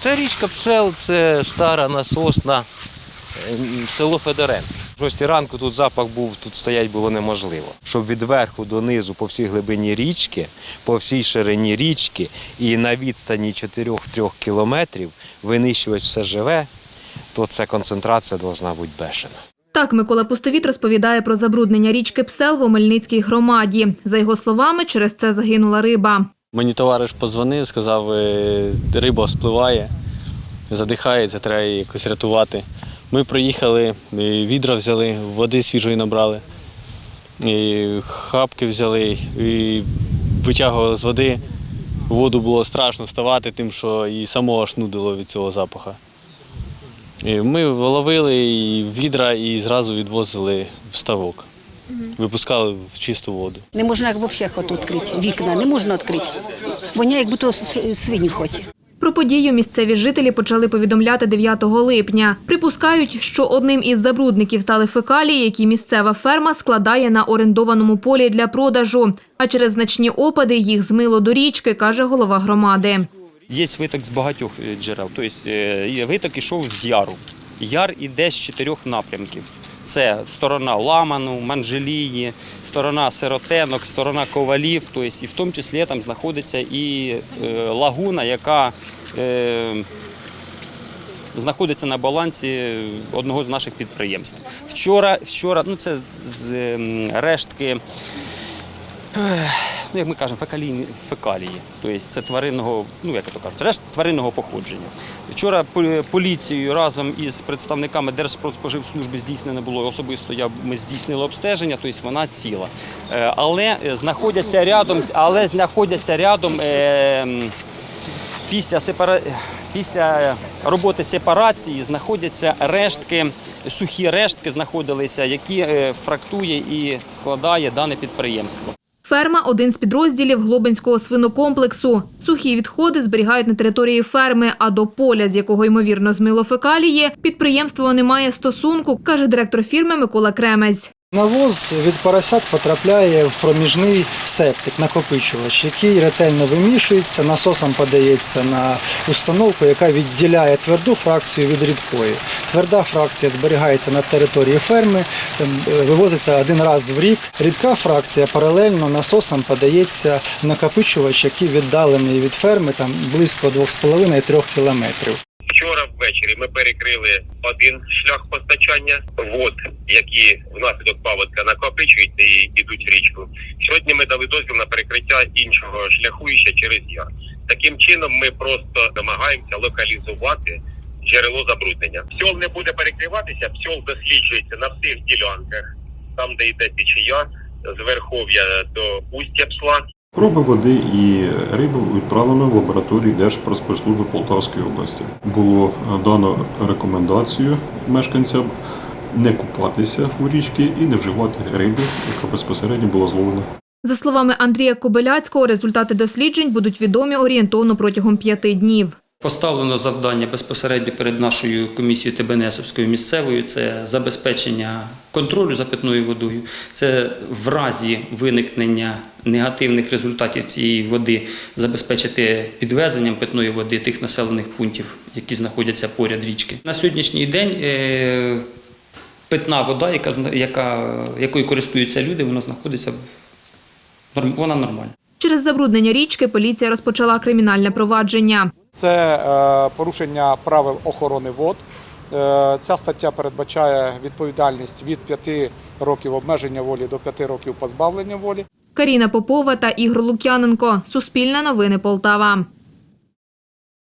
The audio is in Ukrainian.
Це річка Псел, це стара насосна село Федоренко. Шостій ранку тут запах був, тут стоять було неможливо. Щоб від верху до низу по всій глибині річки, по всій ширині річки і на відстані 4-3 кілометрів винищувати все живе, то ця концентрація повинна бути бешена. Так Микола Пустовіт розповідає про забруднення річки Псел в Омельницькій громаді. За його словами, через це загинула риба. Мені товариш подзвонив, сказав, е, риба спливає, задихається, треба її якось рятувати. Ми приїхали, е, відра взяли, води свіжої набрали, і хапки взяли і витягували з води. Воду було страшно ставати, тим, що і самого аж нудило від цього запаху. І ми ловили і відра і зразу відвозили в ставок. Випускали в чисту воду. Не можна взагалі хату відкрити, вікна не можна відкрити. Воняє, як будто свині в хаті. Про подію місцеві жителі почали повідомляти 9 липня. Припускають, що одним із забрудників стали фекалії, які місцева ферма складає на орендованому полі для продажу. А через значні опади їх змило до річки, каже голова громади. Є виток з багатьох е, джерел. Тобто е, є виток ішов з яру. Яр іде з чотирьох напрямків. Це сторона Ламану, Манжелії, сторона Сиротенок, сторона Ковалів, тобто і в тому числі там знаходиться і е, лагуна, яка е, знаходиться на балансі одного з наших підприємств. Вчора, вчора ну це з ем, рештки ну, як ми кажемо, фекалійні фекалії. Тобто це тваринного, ну як то кажуть, решт тваринного походження. Вчора поліцією разом із представниками Держпродспоживслужби здійснено було особисто. Я ми здійснили обстеження, тобто вона ціла. Е, Але знаходяться рядом, але знаходяться рядом. е, Після, сепара... Після роботи сепарації знаходяться рештки, сухі рештки знаходилися, які е, фрактує і складає дане підприємство. Ферма один з підрозділів Глобинського свинокомплексу. Сухі відходи зберігають на території ферми, а до поля, з якого ймовірно змило фекалії, підприємство не має стосунку, каже директор фірми Микола Кремець. Навоз від поросят потрапляє в проміжний септик, накопичувач, який ретельно вимішується, насосом подається на установку, яка відділяє тверду фракцію від рідкої. Тверда фракція зберігається на території ферми, ем, вивозиться один раз в рік. Рідка фракція паралельно насосом подається накопичувач, який віддалений від ферми там близько 2,5-3 кілометрів. Вчора ввечері ми перекрили один шлях постачання вод, які внаслідок паводка накопичуються і йдуть в річку. Сьогодні ми дали дозвіл на перекриття іншого шляху ще через яр. Таким чином ми просто намагаємося локалізувати джерело забруднення. Псьол не буде перекриватися, псьол досліджується на всіх ділянках, там де йде течія з верхов'я до устя псла. Проби води і риби відправлено в лабораторію Держпродспоживслужби Полтавської області. Було е, дано рекомендацію мешканцям не купатися у річці і не вживати риби, яка безпосередньо була зловлена. За словами Андрія Кобиляцького, результати досліджень будуть відомі орієнтовно протягом п'яти днів. Поставлено завдання безпосередньо перед нашою комісією ТБНСовською місцевою це забезпечення контролю за питною водою. Це в разі виникнення негативних результатів цієї води забезпечити підвезенням питної води тих населених пунктів, які знаходяться поряд річки. На сьогоднішній день е, питна вода, яка, яка, якою користуються люди, вона знаходиться вона нормальна. Через забруднення річки поліція розпочала кримінальне провадження. Це е, порушення правил охорони вод. Е, Ця стаття передбачає відповідальність від 5 років обмеження волі до 5 років позбавлення волі. Каріна Попова та Ігор Лук'яненко. Суспільне новини Полтава.